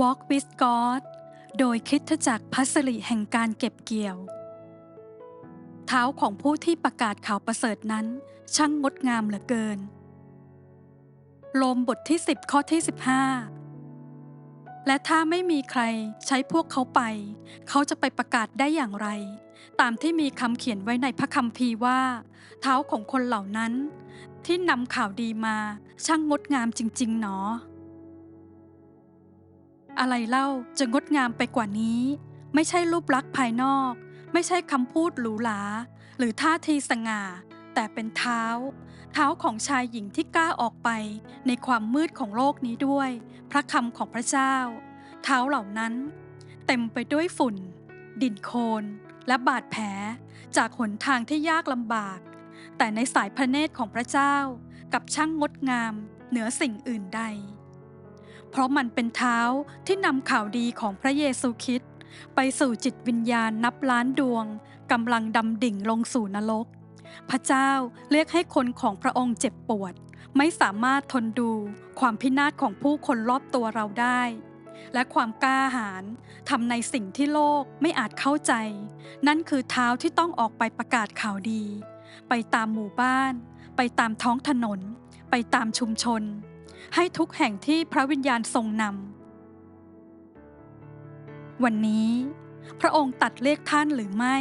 Walk with God โดยคริสตจักพัสริแห่งการเก็บเกี่ยว เท้าของผู้ที่ประกาศข่าวประเสริฐนั้น ช่างงดงามเหลือเกินโลมบทที่ 10 ข้อที่ 15 และถ้าไม่มีใครใช้พวกเขาไป เขาจะไปประกาศได้อย่างไร ตามที่มีคำเขียนไว้ในพระคัมภีร์ว่า เท้าของคนเหล่านั้น ที่นำข่าวดีมาช่างงดงามจริง ๆ หนอ อะไรเล่าจะงดงามไปกว่านี้ ไม่ใช่รูปลักษณ์ภายนอก ไม่ใช่คำพูดหรูหราหรือท่าทีสง่า แต่เป็นเท้า เท้าของชายหญิงที่กล้าออกไป ในความมืดของโลกนี้ด้วย พระคำของพระเจ้า เท้าเหล่านั้น เต็มไปด้วยฝุ่น ดินโคลนและบาดแผลจากหนทางที่ยากลำบาก แต่ในสายพระเนตรของพระเจ้า กับช่างงดงาม เหนือสิ่งอื่นใด เพราะมันเป็นเท้าที่นำข่าวดีของพระเยซูคริสต์ไปสู่จิตวิญญาณนับล้านดวงกำลังดำดิ่งลงสู่นรก พระเจ้าเรียกให้คนของพระองค์เจ็บปวด ไม่สามารถทนดูความพินาศของผู้คนรอบตัวเราได้ และความกล้าหาญทำในสิ่งที่โลกไม่อาจเข้าใจ นั่นคือเท้าที่ต้องออกไปประกาศข่าวดี ไปตามหมู่บ้าน ไปตามท้องถนน ไปตามชุมชน ให้ทุกแห่งที่พระวิญญาณทรงนำ วันนี้ พระองค์ตัดเรียกท่านหรือไม่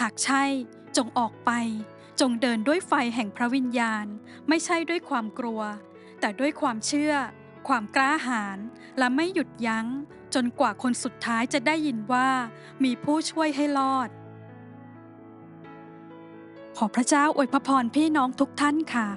หากใช่ จงออกไป จงเดินด้วยไฟแห่งพระวิญญาณ ไม่ใช่ด้วยความกลัว แต่ด้วยความเชื่อ ความกล้าหาญ และไม่หยุดยัง้ง จนกว่าคนสุดท้ายจะได้ยินว่า มีผู้ช่วยให้รอดขอพระเจ้าอวยพรพี่น้องทุกท่านค่ะ